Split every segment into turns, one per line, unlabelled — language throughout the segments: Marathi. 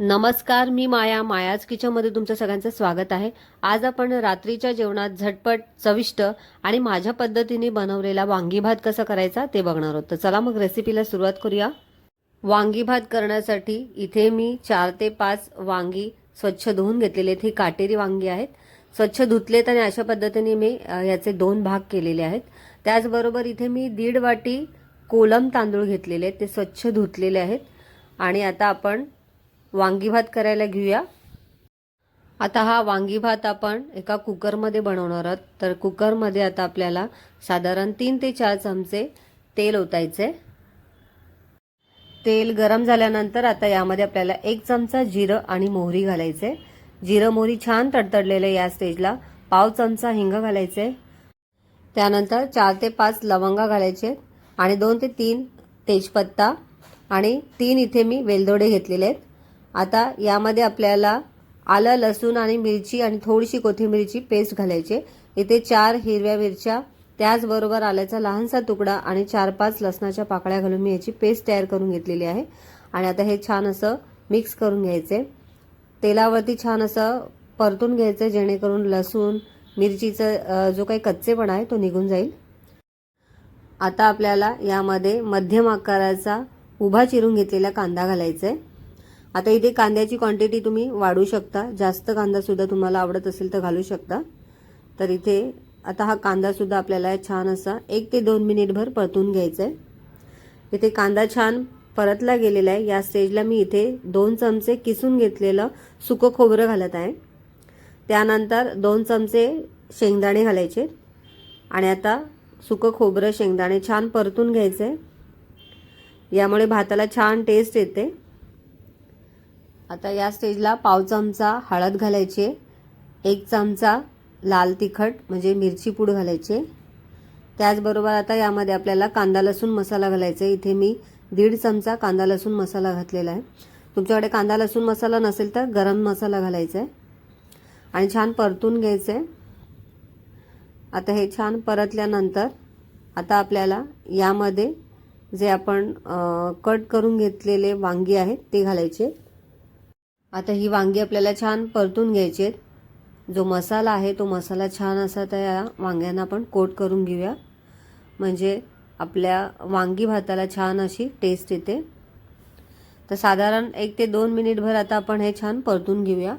नमस्कार मी माया. मायाज किचनमध्ये तुमचं सगळ्यांचं स्वागत आहे. आज आपण रात्रीच्या जेवणात झटपट चविष्ट आणि माझ्या पद्धतीने बनवलेला वांगी भात कसा करायचा ते बघणार आहोत. तर चला मग रेसिपीला सुरुवात करूया. वांगी भात करण्यासाठी इथे मी चार ते पाच वांगी स्वच्छ धुवून घेतलेले आहेत. ही काटेरी वांगी आहेत. स्वच्छ धुतलेत आणि अशा पद्धतीने मी याचे दोन भाग केलेले आहेत. त्याचबरोबर इथे मी दीड वाटी कोलम तांदूळ घेतलेले आहेत. ते स्वच्छ धुतलेले आहेत. आणि आता आपण वांगी भात करायला घेऊया. आता हा वांगी भात आपण एका कुकरमध्ये बनवणार आहोत. तर कुकरमध्ये आता आपल्याला साधारण तीन ते चार चमचे तेल ओतायचे. तेल गरम झाल्यानंतर आता यामध्ये आपल्याला एक चमचा जिरं आणि मोहरी घालायचे. जिरं मोहरी छान तडतडलेलं या स्टेजला पाव चमचा हिंग घालायचे. त्यानंतर चार ते पाच लवंगा घालायचे आणि दोन ते तीन तेजपत्ता आणि तीन इथे मी वेलदोडे घेतलेले आहेत. आता यामध्ये आपल्याला आलं लसूण आणि मिरची आणि थोडीशी कोथिंबीरची पेस्ट घालायची इथे चार हिरव्या मिरच्या त्याचबरोबर आल्याचा लहानसा तुकडा आणि चार पाच लसणाच्या पाकळ्या घालून मी याची पेस्ट तयार करून घेतलेली आहे. आणि आता हे छान असं मिक्स करून घ्यायचे. तेलावरती छान असं परतून घ्यायचं जेणेकरून लसूण मिरचीचं जो काही कच्चेपणा आहे तो निघून जाईल. आता आपल्याला यामध्ये मध्यम आकाराचा उभा चिरून घेतलेला कांदा घालायचा आहे. आता इथे कांद्याची क्वांटिटी तुम्ही वाढू शकता. जास्त कांदासुद्धा तुम्हाला आवडत असेल तर घालू शकता. तर इथे आता हा कांदासुद्धा आपल्याला छान असा एक ते दोन मिनिटभर परतून घ्यायचा आहे इथे कांदा छान परतला गेलेला आहे. या स्टेजला मी इथे दोन चमचे किसून घेतलेलं सुकं खोबरं घालत आहे. त्यानंतर दोन चमचे शेंगदाणे घालायचे. आणि आता सुकं खोबरं शेंगदाणे छान परतून घ्यायचे यामुळे भाताला छान टेस्ट येते. आता या स्टेजला पाव चमचा हळद घालायची एक चमचा लाल तिखट म्हणजे मिरची पूड घालायचे. त्याचबरोबर आता यामध्ये आपल्याला कांदा लसूण मसाला घालायचा आहे. इथे मी दीड चमचा कांदा लसूण मसाला घातलेला आहे. तुमच्याकडे कांदा लसूण मसाला नसेल तर गरम मसाला घालायचा आहे. आणि छान परतून घ्यायचं आहे. आता हे छान परतल्यानंतर आता आपल्याला यामध्ये जे आपण कट करून घेतलेले वांगी आहेत ते घालायचे. आता ही वांगी आपल्याला छान परतून घ्यायची आहेत. जो मसाला आहे तो मसाला छान असा त्या वांग्यांना आपण कोट करून घेऊया. म्हणजे आपल्या वांगी भाताला छान अशी टेस्ट येते. तर साधारण एक ते दोन मिनिटभर आता आपण हे छान परतून घेऊया.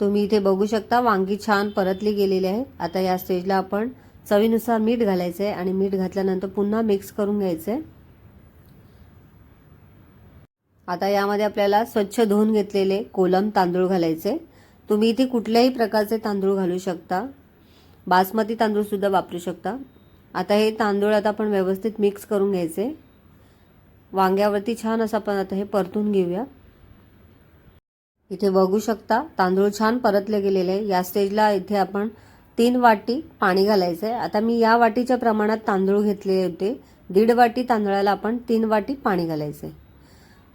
तुम्ही इथे बघू शकता वांगी छान परतली गेलेली आहे. आता या स्टेजला आपण चवीनुसार मीठ घालायचं आहे आणि मीठ घातल्यानंतर पुन्हा मिक्स करून घ्यायचं आहे आता यामध्ये आपल्याला स्वच्छ धुवून घेतलेले कोलम तांदूळ घालायचे. तुम्ही इथे कुठल्याही प्रकारचे तांदूळ घालू शकता. बासमती तांदूळसुद्धा वापरू शकता. आता हे तांदूळ आता आपण व्यवस्थित मिक्स करून घ्यायचे. वांग्यावरती छान असं आपण आता हे परतून घेऊया. इथे बघू शकता तांदूळ छान परतले गेलेले आहे. या स्टेजला इथे आपण तीन वाटी पाणी घालायचं आहे आता मी या वाटीच्या प्रमाणात तांदूळ घेतले होते. दीड वाटी तांदळाला आपण तीन वाटी पाणी घालायचं आहे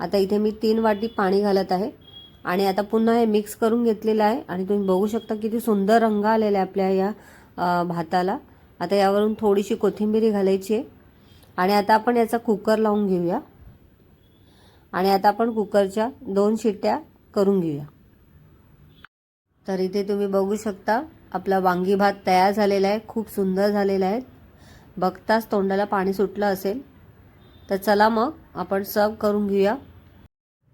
आता इथे मी तीन वाटी पाणी घालत आहे. आणि आता पुन्हा हे मिक्स करून घेतलेलं आहे. आणि तुम्ही बघू शकता किती सुंदर रंग आलेला आहे आपल्या या भाताला. आता यावरून थोडीशी कोथिंबीरी घालायची आहे. आणि आता आपण याचा कुकर लावून घेऊया. आणि आता आपण कुकरच्या दोन शिट्ट्या करून घेऊया. तर इथे तुम्ही बघू शकता आपला वांगी भात तयार झालेला आहे. खूप सुंदर झालेला आहे. बघताच तोंडाला पाणी सुटलं असेल. तर चला मग आपण सर्व करून घेऊया.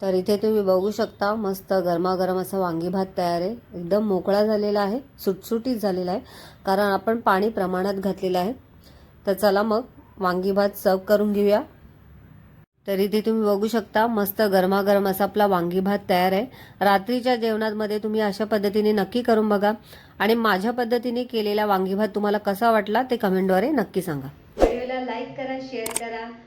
तर इथे तुम्ही बघू शकता मस्त गरमागरम असा वांगी भात तयार आहे. एकदम मोकळा झालेला आहे सुटसुटीत झालेला आहे कारण आपण पाणी प्रमाणात घातलेलं आहे. तर चला मग वांगी भात सर्व करून घेऊया. तर इथे तुम्ही बघू शकता मस्त गरमागरम असा आपला वांगी भात तयार आहे. रात्रीच्या जेवणामध्ये तुम्ही अशा पद्धतीने नक्की करून बघा. आणि माझ्या पद्धतीने केलेला वांगी भात तुम्हाला कसा वाटला ते कमेंटद्वारे नक्की सांगा. व्हिडिओला लाईक करा शेअर करा.